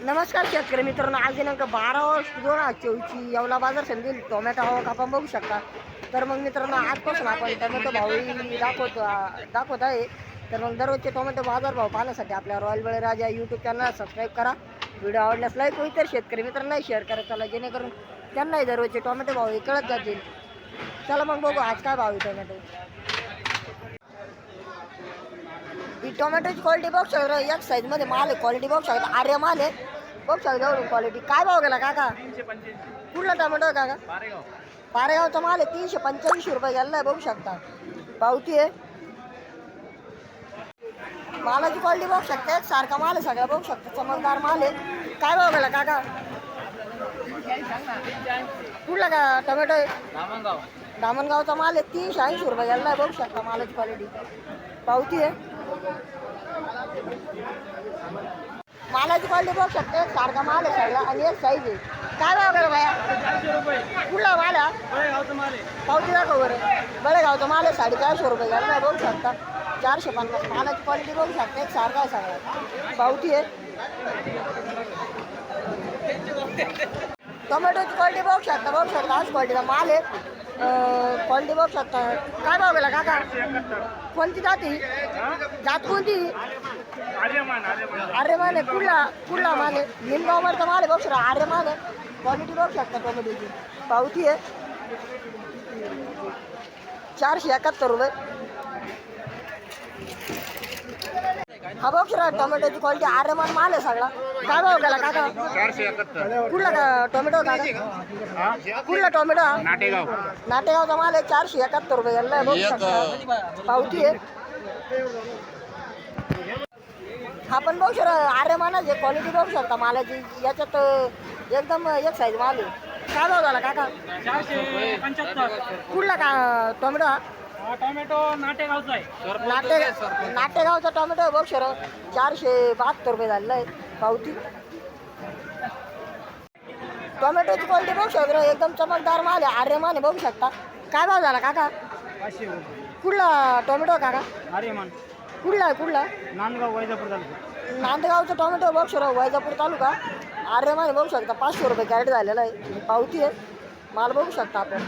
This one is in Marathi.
नमस्कार शेतकरी मित्रांनो आज दिनांक बारा ऑगस्ट दोन हजार चोवीसची येवला बाजार समजेल टोमॅटो हवा आपण बघू शकता. तर मग मित्रांनो आजपासून आपण टोमॅटो भावही दाखवतो दाखवत आहे. तर मग दररोजचे टोमॅटो बाजार भाव पाहण्यासाठी आपल्या royal Baliraja YouTube channel subscribe करा. व्हिडिओ आवडल्यास लाईक होईल तर शेतकरी मित्रांनाही शेअर करत चला जेणेकरून त्यांनाही दररोजचे टोमॅटो भावही कळत जातील. चला मग बघू आज काय भाव आहे टोमॅटो ही टोमॅटोची क्वालिटी बघू शकता एक साईजमध्ये माल आहे क्वालिटी बघू शकता आर्य माल आहे. बघू शकता क्वालिटी काय भाव गेला काका? कुठला टोमॅटो आहे काका? पारेगावचा माल आहे तीनशे पंच्याऐंशी रुपये गेलेला आहे बघू शकता. पावती आहे. मालाची क्वालिटी बघू शकता एक सारखा माल आहे सगळा बघू शकता. चमकदार माल आहे. काय भाव गेला काका? कुठला का टोमॅटो आहे? दामणगावचा माल आहे तीनशे ऐंशी रुपये गेलेला आहे बघू शकता मालाची क्वालिटी पावती आहे. मालाची क्वालिटी बघू शकते. सारखा माल आहे सगळा आणि एक साईज आहे. काय भाव करा बाया? कुठला माल हा पावती दाखव बरं. बळेगावचा माल आहे साडेचारशे रुपये झालं. नाही बघू शकता. चारशे पन्नास. मालाची क्वालिटी बघू शकते. एक सारखा आहे सगळा. पावती आहे. टोमॅटोची क्वालिटी बघू शकता बघू शकता. आज क्वालिटीचा माल आहे. क्वालिटी बघू शकता काय भाव गेला काका? कोणती जाती? जात कोणती? अरे माने कुठला कुठला माने निमगाव निमगाववरचा माले आहे शकता अरे माने आहे. क्वालिटी बघू शकता टोमॅटोची पावती आहे. चारशे एकाहत्तर रुपये. हा बघ शकता टोमॅटोची क्वालिटी आरेमान माल आहे सगळा. काय भाव गेला काका चारशे एकाहत्तर कुठला का टोमॅटो काका कुठला टोमॅटो? हा? नाटेगाव नाटेगावचा माल आहे चारशे एकाहत्तर रुपये. गेला आहे बघू शकता. पावती आहे. हा पण बघू शकता आर्यमानाची क्वालिटी बघू शकता मालाची. याच्यात अं, एकदम एक साईज माल आहे. काय भाव झाला काका चारशे पंच्याहत्तर. कुठला का टोमॅटो हा? हा टोमॅटो नाटेगावचा आहे. नाटे नाटेगावचा टोमॅटो बघ सर चारशे बहात्तर रुपये झालेला आहे. पावती. टोमॅटोची क्वालिटी बघू शकता एकदम चमकदार माल आहे आर्य माल आहे बघू शकता. काय भाव झाला काका? पाचशे कुठला टोमॅटो आहे काका? आर्यमान कुठला आहे कुठला? नांदगाव वैजापूर तालुका. नांदगावचा टोमॅटो बघ सर वैजापूर तालुका. आर्य माल आहे बघू शकता. पाचशे रुपये कॅरेट झालेला आहे. पावती आहे. माल बघू शकता आपण.